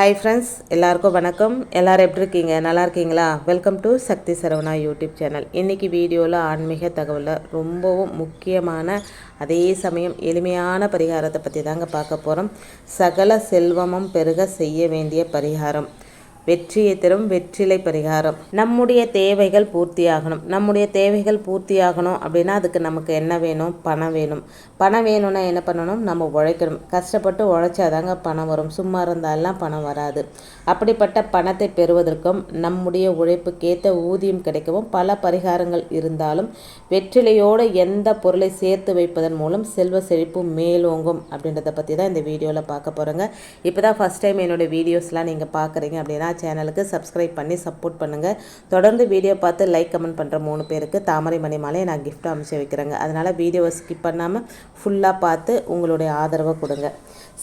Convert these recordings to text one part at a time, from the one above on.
Hi friends எல்லாருக்கும் வணக்கம். எல்லாரும் எப்படி இருக்கீங்க? நல்லா இருக்கீங்களா? Welcome to Shakti Saravana YouTube channel இன்றைக்கி வீடியோவில் ஆன்மீக தகவலில் ரொம்பவும் முக்கியமான அதே சமயம் எளிமையான பரிகாரத்தை பற்றி தாங்க பார்க்க போகிறோம் சகல செல்வமும் பெருக செய்ய வேண்டிய பரிகாரம். வெற்றியை தரும் வெற்றிலை பரிகாரம். நம்முடைய தேவைகள் பூர்த்தியாகணும். நம்முடைய தேவைகள் பூர்த்தியாகணும் அப்படின்னா அதுக்கு நமக்கு என்ன வேணும்? பணம் வேணும். பணம் வேணும்னா என்ன பண்ணணும்? நம்ம உழைக்கணும். கஷ்டப்பட்டு உழைச்சாதாங்க பணம் வரும். சும்மா இருந்தாலாம் பணம் வராது. அப்படிப்பட்ட பணத்தை பெறுவதற்கும் நம்முடைய உழைப்புக்கேற்ற ஊதியம் கிடைக்கவும் பல பரிகாரங்கள் இருந்தாலும் வெற்றிலையோடு எந்த பொருளை சேர்த்து வைப்பதன் மூலம் செல்வ செழிப்பு மேலோங்கும் அப்படின்றத பற்றி தான் இந்த வீடியோவில் பார்க்க போகிறோங்க இப்போ தான் ஃபஸ்ட் டைம் என்னோடய வீடியோஸ்லாம் நீங்கள் பார்க்குறீங்க அப்படின்னா சேனலுக்கு சப்ஸ்கிரைப் பண்ணி சப்போர்ட் பண்ணுங்கள் தொடர்ந்து வீடியோ பார்த்து லைக் கமெண்ட் பண்ணுற மூணு பேருக்கு தாமரை மணி மாலையை நான் கிஃப்ட் அமைச்சு வைக்கிறேங்க. அதனால் வீடியோவை ஸ்கிப் பண்ணாமல் ஃபுல்லாக பார்த்து உங்களுடைய ஆதரவை கொடுங்க.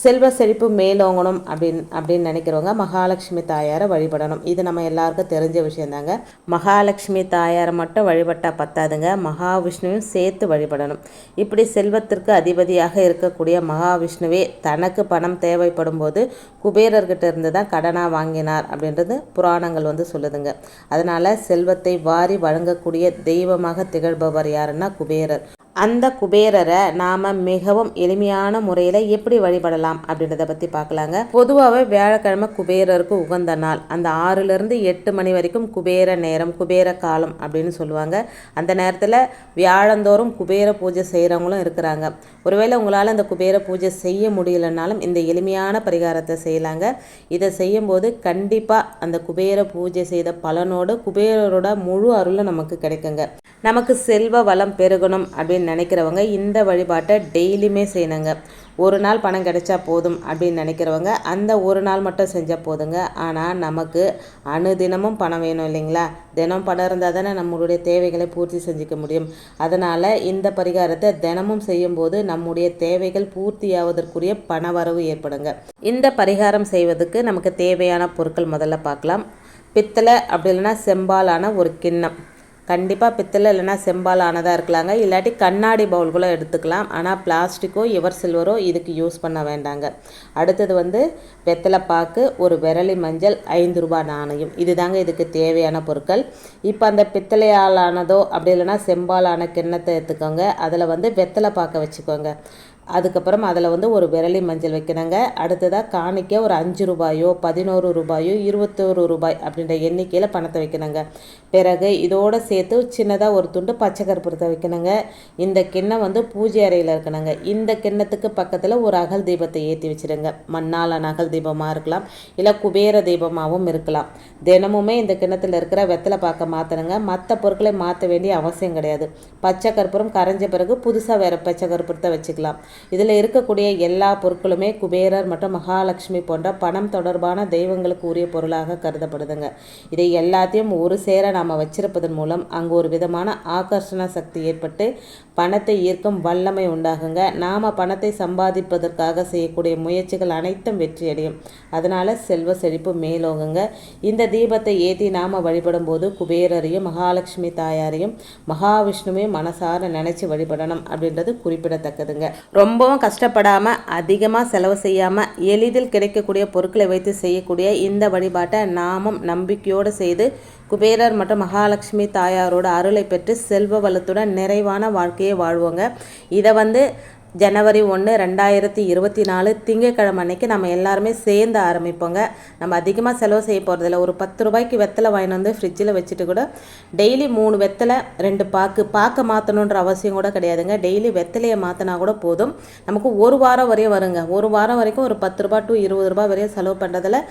செல்வ செழிப்பு மேலோங்கணும் அப்படின்னு அப்படின்னு நினைக்கிறவங்க மகாலட்சுமி தாயாரை வழிபடணும். இது நம்ம எல்லாருக்கும் தெரிஞ்ச விஷயந்தாங்க. மகாலட்சுமி தாயாரை மட்டும் வழிபட்டால் பத்தாதுங்க. மகாவிஷ்ணுவையும் சேர்த்து வழிபடணும். இப்படி செல்வத்திற்கு அதிபதியாக இருக்கக்கூடிய மகாவிஷ்ணுவே தனக்கு பணம் தேவைப்படும் போது குபேரர்கிட்ட இருந்து தான் கடனாக வாங்கினார் அப்படின்றது புராணங்கள் வந்து சொல்லுதுங்க. அதனால் செல்வத்தை வாரி வழங்கக்கூடிய தெய்வமாக திகழ்பவர் யாருன்னா குபேரர். அந்த குபேரரை நாம் மிகவும் எளிமையான முறையில் எப்படி வழிபடலாம் அப்படின்றத பற்றி பார்க்கலாங்க பொதுவாகவே வியாழக்கிழமை குபேரருக்கு உகந்த நாள். அந்த ஆறுலேருந்து எட்டு மணி வரைக்கும் குபேர நேரம் குபேர காலம் அப்படின்னு சொல்லுவாங்க. அந்த நேரத்தில் வியாழந்தோறும் குபேர பூஜை செய்கிறவங்களும் இருக்கிறாங்க. ஒருவேளை உங்களால் அந்த குபேர பூஜை செய்ய முடியலனாலும் இந்த எளிமையான பரிகாரத்தை செய்யலாங்க. இதை செய்யும்போது கண்டிப்பாக அந்த குபேர பூஜை செய்த பலனோடு குபேரரோட முழு அருளும் நமக்கு கிடைக்குங்க. நமக்கு செல்வ வளம் பெருகணும் அப்படின்னு நினைக்கிறவங்க இந்த வழிபாட்டை டெய்லியுமே செய்யணுங்க. ஒரு நாள் பணம் கிடைச்சா போதும் அப்படின்னு நினைக்கிறவங்க அந்த ஒரு நாள் மட்டும் செஞ்சால் போதுங்க. ஆனால் நமக்கு அணுதினமும் பணம் வேணும் இல்லைங்களா? தினம் பணம் இருந்தால் தானே நம்மளுடைய தேவைகளை பூர்த்தி செஞ்சுக்க முடியும். அதனால் இந்த பரிகாரத்தை தினமும் செய்யும்போது நம்முடைய தேவைகள் பூர்த்தியாவதற்குரிய பண வரவு ஏற்படுங்க. இந்த பரிகாரம் செய்வதற்கு நமக்கு தேவையான பொருட்கள் முதல்ல பார்க்கலாம். பித்தளை அப்படி இல்லைன்னா செம்பாலான ஒரு கிண்ணம். கண்டிப்பாக பித்தளை இல்லைன்னா செம்பால் ஆனதாக இருக்கலாங்க. இல்லாட்டி கண்ணாடி பவுல் கூட எடுத்துக்கலாம். ஆனால் பிளாஸ்டிக்கோ எவர் சில்வரோ இதுக்கு யூஸ் பண்ண வேண்டாங்க. அடுத்தது வந்து வெத்தலை பாக்கு ஒரு விரலி மஞ்சள் ஐந்து ரூபாய் நாணயம். இதுதாங்க இதுக்கு தேவையான பொருட்கள். இப்போ அந்த பித்தளையால் ஆனதோ அப்படி இல்லைனா செம்பாலான கிண்ணத்தை எடுத்துக்கோங்க. அதில் வந்து வெத்தலை பாக்கை வச்சுக்கோங்க. அதுக்கப்புறம் அதில் வந்து ஒரு விரலி மஞ்சள் வைக்கணுங்க. அடுத்ததாக காணிக்க ஒரு அஞ்சு ரூபாயோ பதினோரு ரூபாயோ இருபத்தோரு ரூபாய் அப்படின்ற எண்ணிக்கையில் பணத்தை வைக்கணுங்க. பிறகு இதோடு சேர்த்து சின்னதாக ஒரு துண்டு பச்சை கற்பூரத்தை வைக்கணுங்க. இந்த கிண்ணம் வந்து பூஜை அறையில் இருக்கணுங்க. இந்த கிண்ணத்துக்கு பக்கத்தில் ஒரு அகல் தீபத்தை ஏற்றி வச்சுருங்க. மண்ணாலான அகல் தீபமாக இருக்கலாம் இல்லை குபேர தீபமாகவும் இருக்கலாம். தினமுமே இந்த கிண்ணத்தில் இருக்கிற வெத்தலை பார்க்க மாற்றணுங்க மற்ற பொருட்களை மாற்ற வேண்டிய அவசியம் கிடையாது. பச்சை கற்பூரம் கரைஞ்ச பிறகு புதுசாக வேறு பச்சை கற்பூரத்தை வச்சுக்கலாம். இதில் இருக்கக்கூடிய எல்லா பொருட்களுமே குபேரர் மற்றும் மகாலட்சுமி போன்ற பணம் தொடர்பான தெய்வங்களுக்கு உரிய பொருளாக கருதப்படுதுங்க. இதை எல்லாத்தையும் ஒரு சேர நாம் வச்சிருப்பதன் மூலம் அங்கு ஒரு விதமான ஆகர்ஷண சக்தி ஏற்பட்டு பணத்தை ஈர்க்கும் வல்லமை உண்டாகுங்க. நாம் பணத்தை சம்பாதிப்பதற்காக செய்யக்கூடிய முயற்சிகள் அனைத்தும் வெற்றியடையும் அதனால் செல்வ செழிப்பு மேலோங்குங்க. இந்த தீபத்தை ஏற்றி நாம் வழிபடும் போது குபேரரையும் மகாலட்சுமி தாயாரையும் மகாவிஷ்ணுவையும் மனசார நினைச்சு வழிபடணும் அப்படின்றது குறிப்பிடத்தக்கதுங்க. ரொம்பவும் கஷ்டப்படாமல் அதிகமாக செலவு செய்யாமல் எளிதில் கிடைக்கக்கூடிய பொருட்களை வைத்து செய்யக்கூடிய இந்த வழிபாட்டை நாமும் நம்பிக்கையோடு செய்து குபேரர் மற்றும் மகாலட்சுமி தாயாரோட அருளை பெற்று செல்வ வளத்துடன் நிறைவான வாழ்க்கையை வாழ்வோங்க. இதை வந்து ஜனவரி ஒன்று ரெண்டாயிரத்தி இருபத்தி நாலு திங்கக்கிழமை அன்னைக்கு நம்ம எல்லாருமே சேர்ந்து ஆரம்பிப்போங்க. நம்ம அதிகமாக செலவு செய்ய போகிறதில்ல ஒரு பத்து ரூபாய்க்கு வெத்தலை வாங்கிட்டு வந்து ஃப்ரிட்ஜில் வச்சுட்டு கூட டெய்லி மூணு வெத்தலை ரெண்டு பாக்கு பாக்க மாற்றணுன்ற அவசியம் கூட கிடையாதுங்க. டெய்லி வெத்தலையை மாற்றினா கூட போதும். நமக்கு ஒரு வாரம் வரையும் வருங்க. ஒரு வாரம் வரைக்கும் ஒரு பத்து ரூபா டு இருபது ரூபா வரையும் செலவு பண்ணுறதுல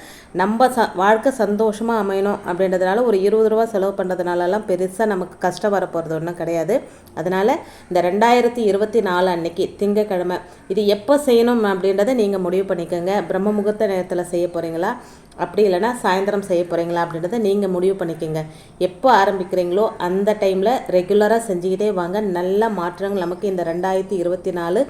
நம்ம ச வாழ்க்கை சந்தோஷமாக அமையணும் அப்படின்றதுனால ஒரு இருபது ரூபா செலவு பண்ணுறதுனாலலாம் பெருசாக நமக்கு கஷ்டம் வரப்போகிறது ஒன்றும் கிடையாது. அதனால் இந்த ரெண்டாயிரத்தி இருபத்தி நாலு அன்னைக்கு திங்கக்கிழமை. இது எப்போ செய்யணும் அப்படின்றத நீங்கள் முடிவு பண்ணிக்கோங்க. பிரம்ம முகூர்த்த நேரத்தில் செய்ய போகிறீங்களா அப்படி இல்லைன்னா சாயந்தரம் செய்ய போகிறீங்களா அப்படின்றத நீங்கள் முடிவு பண்ணிக்கோங்க. எப்போ ஆரம்பிக்கிறீங்களோ அந்த டைமில் ரெகுலராக செஞ்சுக்கிட்டே வாங்க. நல்ல மாற்றங்கள் நமக்கு இந்த ரெண்டாயிரத்தி இருபத்தி நாலு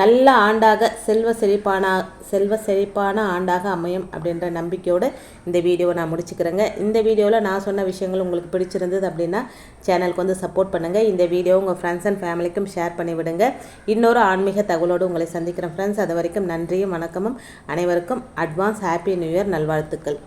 நல்ல ஆண்டாக செல்வ செழிப்பான செல்வ செழிப்பான ஆண்டாக அமையும் அப்படின்ற நம்பிக்கையோடு இந்த வீடியோவை நான் முடிச்சுக்கிறேங்க. இந்த வீடியோவில் நான் சொன்ன விஷயங்கள் உங்களுக்கு பிடிச்சிருந்தது அப்படின்னா சேனலுக்கு வந்து சப்போர்ட் பண்ணுங்கள் இந்த வீடியோ உங்கள் ஃப்ரெண்ட்ஸ் அண்ட் ஃபேமிலிக்கும் ஷேர் பண்ணி விடுங்க. இன்னொரு ஆன்மீக தகவலோடு உங்களை சந்திக்கிறேன் ஃப்ரெண்ட்ஸ் அது வரைக்கும் நன்றியும் வணக்கமும். அனைவருக்கும் அட்வான்ஸ் ஹாப்பி நியூ இயர் நல்வாழ்த்துக்கள்.